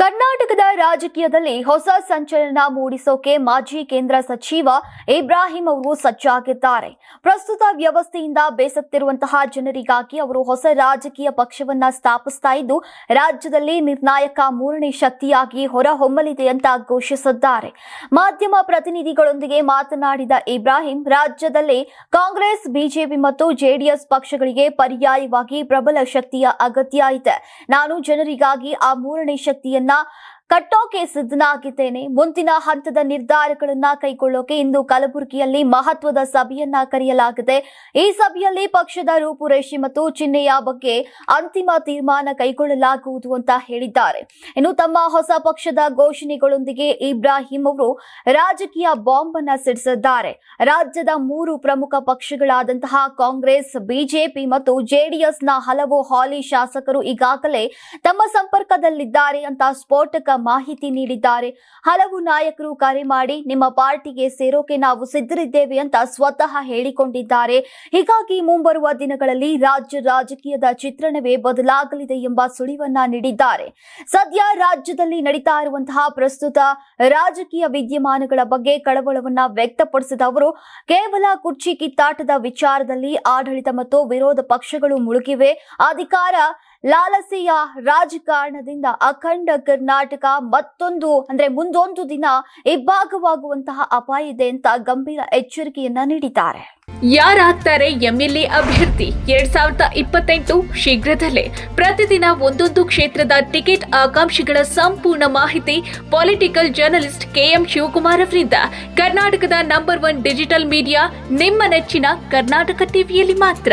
ಕರ್ನಾಟಕದ ರಾಜಕೀಯದಲ್ಲಿ ಹೊಸ ಸಂಚಲನ ಮೂಡಿಸೋಕೆ ಮಾಜಿ ಕೇಂದ್ರ ಸಚಿವ ಇಬ್ರಾಹಿಂ ಅವರು ಸಜ್ಜಾಗಿದ್ದಾರೆ. ಪ್ರಸ್ತುತ ವ್ಯವಸ್ಥೆಯಿಂದ ಬೇಸತ್ತಿರುವಂತಹ ಜನರಿಗಾಗಿ ಅವರು ಹೊಸ ರಾಜಕೀಯ ಪಕ್ಷವನ್ನ ಸ್ಥಾಪಿಸ್ತಾ ಇದ್ದು, ರಾಜ್ಯದಲ್ಲಿ ನಿರ್ಣಾಯಕ ಮೂರನೇ ಶಕ್ತಿಯಾಗಿ ಹೊರಹೊಮ್ಮಲಿದೆ ಅಂತ ಘೋಷಿಸಿದ್ದಾರೆ. ಮಾಧ್ಯಮ ಪ್ರತಿನಿಧಿಗಳೊಂದಿಗೆ ಮಾತನಾಡಿದ ಇಬ್ರಾಹಿಂ, ರಾಜ್ಯದಲ್ಲಿ ಕಾಂಗ್ರೆಸ್, ಬಿಜೆಪಿ ಮತ್ತು ಜೆಡಿಎಸ್ ಪಕ್ಷಗಳಿಗೆ ಪರ್ಯಾಯವಾಗಿ ಪ್ರಬಲ ಶಕ್ತಿಯ ಅಗತ್ಯ ಇದೆ. ನಾನು ಜನರಿಗಾಗಿ ಆ ಮೂರನೇ ಶಕ್ತಿಯನ್ನ 아! ಕಟ್ಟೋಕೆ ಸಿದ್ಧನಾಗಿದ್ದೇನೆ. ಮುಂದಿನ ಹಂತದ ನಿರ್ಧಾರಗಳನ್ನ ಕೈಗೊಳ್ಳೋಕೆ ಇಂದು ಕಲಬುರಗಿಯಲ್ಲಿ ಮಹತ್ವದ ಸಭೆಯನ್ನ ಕರೆಯಲಾಗಿದೆ. ಈ ಸಭೆಯಲ್ಲಿ ಪಕ್ಷದ ರೂಪುರೇಷೆ ಮತ್ತು ಚಿಹ್ನೆಯ ಬಗ್ಗೆ ಅಂತಿಮ ತೀರ್ಮಾನ ಕೈಗೊಳ್ಳಲಾಗುವುದು ಅಂತ ಹೇಳಿದ್ದಾರೆ. ಇನ್ನು ತಮ್ಮ ಹೊಸ ಪಕ್ಷದ ಘೋಷಣೆಗಳೊಂದಿಗೆ ಇಬ್ರಾಹಿಂ ಅವರು ರಾಜಕೀಯ ಬಾಂಬ್ ಅನ್ನ ಸಿಡಿಸಿದ್ದಾರೆ. ರಾಜ್ಯದ ಮೂರು ಪ್ರಮುಖ ಪಕ್ಷಗಳಾದಂತಹ ಕಾಂಗ್ರೆಸ್, ಬಿಜೆಪಿ ಮತ್ತು ಜೆಡಿಎಸ್ನ ಹಲವು ಹಾಲಿ ಶಾಸಕರು ಈಗಾಗಲೇ ತಮ್ಮ ಸಂಪರ್ಕದಲ್ಲಿದ್ದಾರೆ ಅಂತ ಸ್ಫೋಟಕ ಮಾಹಿತಿ ನೀಡಿದ್ದಾರೆ. ಹಲವು ನಾಯಕರು ಕರೆ ಮಾಡಿ ನಿಮ್ಮ ಪಾರ್ಟಿಗೆ ಸೇರೋಕೆ ನಾವು ಸಿದ್ಧರಿದ್ದೇವೆ ಅಂತ ಸ್ವತಃ ಹೇಳಿಕೊಂಡಿದ್ದಾರೆ. ಹೀಗಾಗಿ ಮುಂಬರುವ ದಿನಗಳಲ್ಲಿ ರಾಜ್ಯ ರಾಜಕೀಯದ ಚಿತ್ರಣವೇ ಬದಲಾಗಲಿದೆ ಎಂಬ ಸುಳಿವನ್ನ ನೀಡಿದ್ದಾರೆ. ಸದ್ಯ ರಾಜ್ಯದಲ್ಲಿ ನಡೀತಾ ಇರುವಂತಹ ಪ್ರಸ್ತುತ ರಾಜಕೀಯ ವಿದ್ಯಮಾನಗಳ ಬಗ್ಗೆ ಕಳವಳವನ್ನ ವ್ಯಕ್ತಪಡಿಸಿದ ಅವರು, ಕೇವಲ ಕುರ್ಚಿ ಕಿತ್ತಾಟದ ವಿಚಾರದಲ್ಲಿ ಆಡಳಿತ ಮತ್ತು ವಿರೋಧ ಪಕ್ಷಗಳು ಮುಳುಗಿವೆ. ಅಧಿಕಾರ ಲಾಲಸೆಯ ರಾಜಕಾರಣದಿಂದ ಅಖಂಡ ಕರ್ನಾಟಕ ಮತ್ತೊಂದು, ಅಂದ್ರೆ ಮುಂದೊಂದು ದಿನ ಇಬ್ಬಾಗವಾಗುವಂತಹ ಅಪಾಯ ಇದೆ ಅಂತ ಗಂಭೀರ ಎಚ್ಚರಿಕೆಯನ್ನ ನೀಡಿದ್ದಾರೆ. ಯಾರಾಗ್ತಾರೆ ಎಂಎಲ್ಎ ಅಭ್ಯರ್ಥಿ? ಎರಡ್ ಸಾವಿರದ ಇಪ್ಪತ್ತೆಂಟು ಶೀಘ್ರದಲ್ಲೇ ಪ್ರತಿದಿನ ಒಂದೊಂದು ಕ್ಷೇತ್ರದ ಟಿಕೆಟ್ ಆಕಾಂಕ್ಷಿಗಳ ಸಂಪೂರ್ಣ ಮಾಹಿತಿ ಪೊಲಿಟಿಕಲ್ ಜರ್ನಲಿಸ್ಟ್ ಕೆಎಂ ಶಿವಕುಮಾರ್ ಅವರಿಂದ. ಕರ್ನಾಟಕದ ನಂಬರ್ ಒನ್ ಡಿಜಿಟಲ್ ಮೀಡಿಯಾ, ನಿಮ್ಮ ನೆಚ್ಚಿನ ಕರ್ನಾಟಕ ಟಿವಿಯಲ್ಲಿ ಮಾತ್ರ.